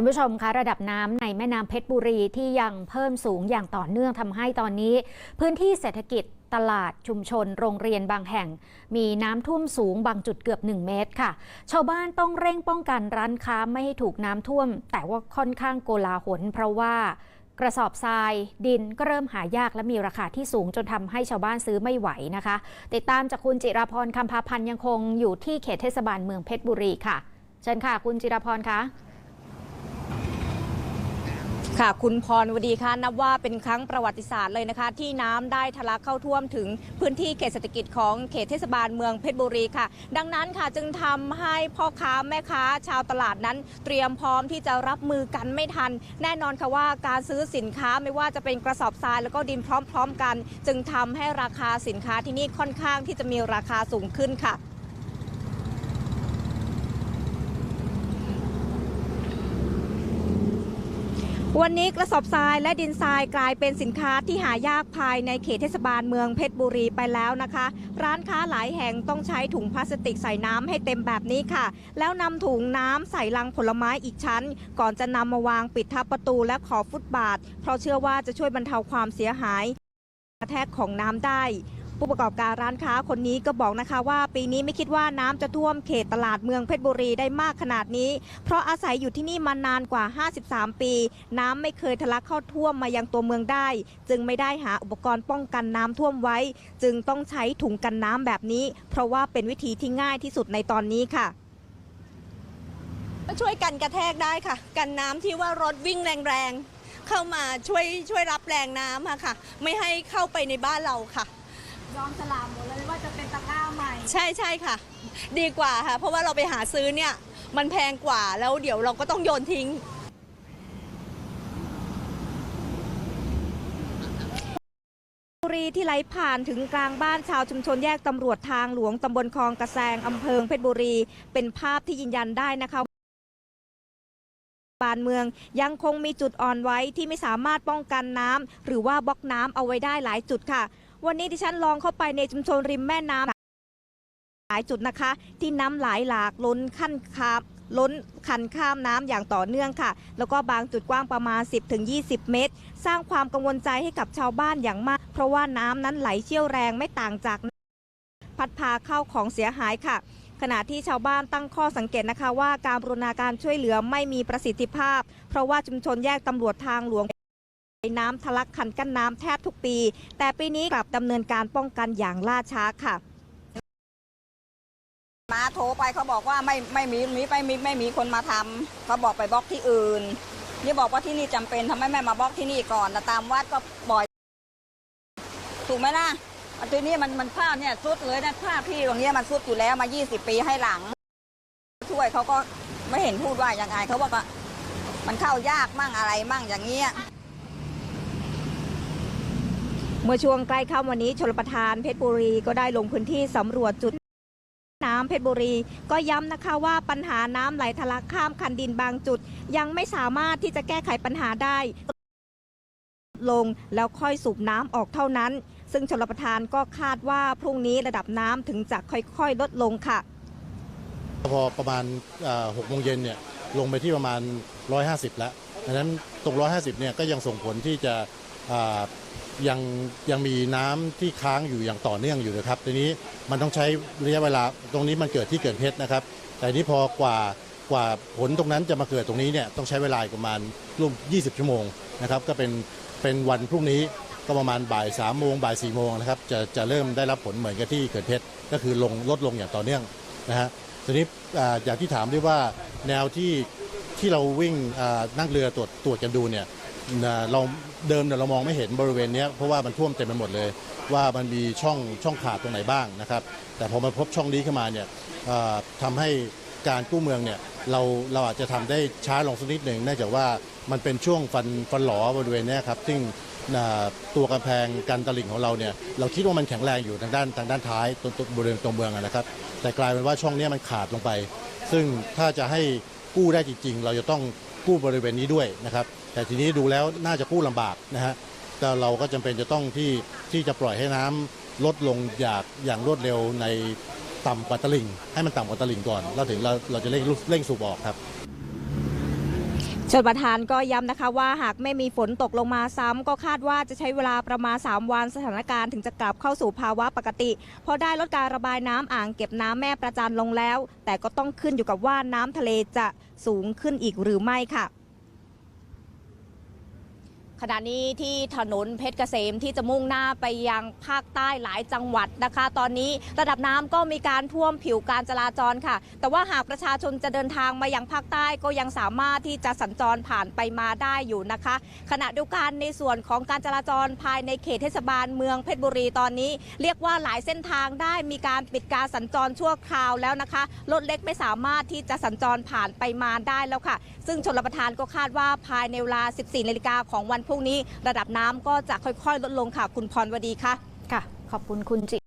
คุณผู้ชมคะระดับน้ำในแม่น้ำเพชรบุรีที่ยังเพิ่มสูงอย่างต่อเนื่องทำให้ตอนนี้ พื้นที่เศรษฐกิจตลาดชุมชน โรงเรียนบางแห่ง มีน้ำท่วมสูงบางจุดเกือบ 1 เมตรค่ะ ชาวบ้านต้องเร่งป้องกันร้านค้าไม่ให้ถูกน้ำท่วม แต่ว่าค่อนข้างโกลาหลเพราะว่ากระสอบทรายดินก็เริ่มหายากและมีราคาที่สูงจนทำให้ชาวบ้านซื้อไม่ไหวนะคะ ติดตามจากคุณจิราพรคำพาพันธ์ยังคงอยู่ที่เขตเทศบาลเมืองเพชรบุรีค่ะ เชิญค่ะ คุณจิราพรคะ ค่ะคุณพรวดีค่ะนับว่าเป็นครั้งประวัติศาสตร์เลยนะคะ ที่น้ำได้ทะลักเข้าท่วมถึงพื้นที่เขตเศรษฐกิจของเขตเทศบาลเมืองเพชรบุรีค่ะ ดังนั้นค่ะจึงทำให้พ่อค้าแม่ค้าชาวตลาดนั้น เตรียมพร้อมที่จะรับมือกันไม่ทัน แน่นอนค่ะว่าการซื้อสินค้าไม่ว่าจะเป็นกระสอบทรายแล้วก็ดินพร้อม ๆ กัน จึงทำให้ราคาสินค้าที่นี่ค่อนข้างที่จะมีราคาสูงขึ้นค่ะ วันนี้กระสอบทรายและดินทรายกลายเป็นสินค้าที่หายากภายในเขตเทศบาลเมืองเพชรบุรีไปแล้วนะคะ ร้านค้าหลายแห่งต้องใช้ถุงพลาสติกใส่น้ำให้เต็มแบบนี้ค่ะ แล้วนำถุงน้ำใส่ลังผลไม้อีกชั้น ก่อนจะนำมาวางปิดทับประตูและขอบฟุตบาท เพราะเชื่อว่าจะช่วยบรรเทาความเสียหายกระแทกของน้ำได้ ผู้ประกอบการร้านค้าคนนี้ก็บอกนะคะว่า ปีนี้ไม่คิดว่าน้ำจะท่วมเขตตลาดเมืองเพชรบุรีได้มากขนาดนี้ เพราะอาศัยอยู่ที่นี่มานานกว่า 53 ปี น้ำไม่เคยทะลักเข้าท่วมมายังตัวเมืองได้ จึงไม่ได้หาอุปกรณ์ป้องกันน้ำท่วมไว้ จึงต้องใช้ถุงกันน้ำแบบนี้ เพราะว่าเป็นวิธีที่ง่ายที่สุดในตอนนี้ค่ะช่วยกันกระแทกได้ค่ะ กันน้ำที่ว่ารถวิ่งแรงๆเข้ามาช่วยช่วยรับแรงน้ำอะค่ะ ไม่ให้เข้าไปในบ้านเราค่ะ ยอมสลามหมดเลยว่าจะเป็นตะกร้าใหม่ ใช่ใช่ค่ะ ดีกว่าค่ะ เพราะว่าเราไปหาซื้อเนี่ย มันแพงกว่าแล้วเดี๋ยวเราก็ต้องโยนทิ้ง บุรีที่ไหลผ่านถึงกลางบ้านชาวชุมชนแยกตำรวจทางหลวงตำบลคลองกระแซงอำเภอเพชรบุรี เป็นภาพที่ยืนยันได้นะคะบ้านเมืองยังคงมีจุดอ่อนไว้ที่ไม่สามารถป้องกันน้ำหรือว่าบล็อกน้ำเอาไว้ได้หลายจุดค่ะ วันนี้ดิฉันลองเข้าไปในชุมชนริมแม่น้ำหลายจุดนะคะ ที่น้ำไหลหลากล้นขั้นคามล้นคันข้ามน้ำอย่างต่อเนื่องค่ะ แล้วก็บางจุดกว้างประมาณ 10-20 เมตร สร้างความกังวลใจให้กับชาวบ้านอย่างมาก เพราะว่าน้ำนั้นไหลเชี่ยวแรงไม่ต่างจากพัดพาเข้าของเสียหายค่ะ ขณะที่ชาวบ้านตั้งข้อสังเกตนะคะ ว่าการบรูรณาการช่วยเหลือไม่มีประสิทธิภาพ เพราะว่าชุมชนแยกตำรวจทางหลวง น้ำทะลักคันกั้นน้ำแทบทุกปี แต่ปีนี้กลับดำเนินการป้องกันอย่างล่าช้าค่ะ มาโทรไปเขาบอกว่าไม่ไม่มีมีไปมีไม่มีคนมาทำเขาบอกไปบล็อกที่อื่น นี่บอกว่าที่นี่จำเป็นทำไมไม่มาบล็อกที่นี่ก่อนแต่ตามวัดก็บ่อย ถูกไหมล่ะอันตัวนี้มันมันภาพเนี่ยสุดเลยนะภาพที่ตรงเนี้ยมันสุดอยู่แล้วมา 20 ปีให้หลัง ช่วยเขาก็ไม่เห็นพูดว่าอย่างไงเขาบอกว่ามันเข้ายากมั่งอะไรมั่งอย่างเงี้ย มื่อช่วงใกล้ค่ำวันนี้ชลประทานเพชรบุรีก็ได้ลงพื้นที่สำรวจจุดน้ำเพชรบุรีก็ย้ำนะคะว่าปัญหาน้ำไหลทะลักข้ามคันดินบางจุด ยังไม่สามารถที่จะแก้ไขปัญหาได้ ลงแล้วค่อยสูบน้ำออกเท่านั้น ซึ่งชลประทานก็คาดว่าพรุ่งนี้ระดับน้ำถึงจะค่อยๆ ลดลงค่ะ พอประมาณหกโมงเย็นเนี่ยลงไปที่ประมาณ 150 แล้วดังนั้นตรง 150 เนี่ยก็ยังส่งผลที่จะ ยังยังมีน้ำที่ค้างอยู่อย่างต่อเนื่องอยู่นะครับทีนี้มันต้องใช้ระยะเวลาตรงนี้มันเกิดที่เกิดเพชรนะครับ แต่นี้พอกว่ากว่าผลตรงนั้นจะมาเกิดตรงนี้เนี่ยต้องใช้เวลาประมาณร่วม 20 ชั่วโมงนะครับ ก็เป็นเป็นวันพรุ่งนี้ก็ประมาณบ่าย3ามโมงบ่าย4ี่โมงนะครับจะจะเริ่มได้รับผลเหมือนกับที่เกิดเพชรก็คือลงลดลงอย่างต่อเนื่องนะฮะทีนี้อย่างที่ถามด้วยว่าแนวที่ที่เราวิ่งนั่งเรือตรวจตรวจกันดูเนี่ย เราเดิมเนี่ยเรามองไม่เห็นบริเวณนี้เพราะว่ามันท่วมเต็มไปหมดเลย ว่ามันมีช่องช่องขาดตรงไหนบ้างนะครับ แต่พอมาพบช่องนี้ขึ้นมาเนี่ยทำให้การกู้เมืองเนี่ยเราเราอาจจะทำได้ช้าลงสักนิดหนึ่งเนื่องจากว่ามันเป็นช่วงฟันฟันหลอบริเวณนี้ครับซึ่งตัวกำแพงกันตลิ่งของเราเนี่ยเราคิดว่ามันแข็งแรงอยู่ทางด้านทางด้านท้ายตรงตรงบริเวณตรงเมืองนะครับ แต่กลายเป็นว่าช่องนี้มันขาดลงไป ซึ่งถ้าจะให้กู้ได้จริงๆ เราจะต้องกู้บริเวณนี้ด้วยนะครับ แต่ทีนี้ดูแล้วน่าจะกู้ลำบากนะฮะแต่เราก็จำเป็นจะต้องที่ที่จะปล่อยให้น้ำลดลงอย่างอย่างรวดเร็วในต่ำกว่าตลิ่ง ให้มันต่ำกว่าตลิ่งก่อน แล้วถึงเราเราจะเร่งเร่งสูบออกครับชนประธานก็ย้ำนะคะว่าหากไม่มีฝนตกลงมาซ้ำก็คาดว่าจะใช้เวลาประมาณ 3 วันสถานการณ์ถึงจะกลับเข้าสู่ภาวะปกติพราะได้ลดการระบายน้ำอ่างเก็บน้ำแม่ประจันลงแล้ว แต่ก็ต้องขึ้นอยู่กับว่าน้ำทะเลจะสูงขึ้นอีกหรือไม่ค่ะ ขณะนี้ที่ถนนเพชรเกษมที่จะมุ่งหน้าไปยังภาคใต้หลายจังหวัดนะคะ ตอนนี้ระดับน้ำก็มีการท่วมผิวการจราจรค่ะ แต่ว่าหากประชาชนจะเดินทางมายังภาคใต้ก็ยังสามารถที่จะสัญจรผ่านไปมาได้อยู่นะคะ ขณะเดียวกันในส่วนของการจราจรภายในเขตเทศบาลเมืองเพชรบุรีตอนนี้ เรียกว่าหลายเส้นทางได้มีการปิดการสัญจรชั่วคราวแล้วนะคะรถเล็กไม่สามารถที่จะสัญจรผ่านไปมาได้แล้วค่ะ ซึ่งชนรประทานก็คาดว่าภายในเวลา 14นาฬิกาของวันพรุ่งนี้ระดับน้ำก็จะค่อยๆ ลดลงค่ะ คุณพรวดีค่ะ ค่ะ ขอบคุณคุณจิ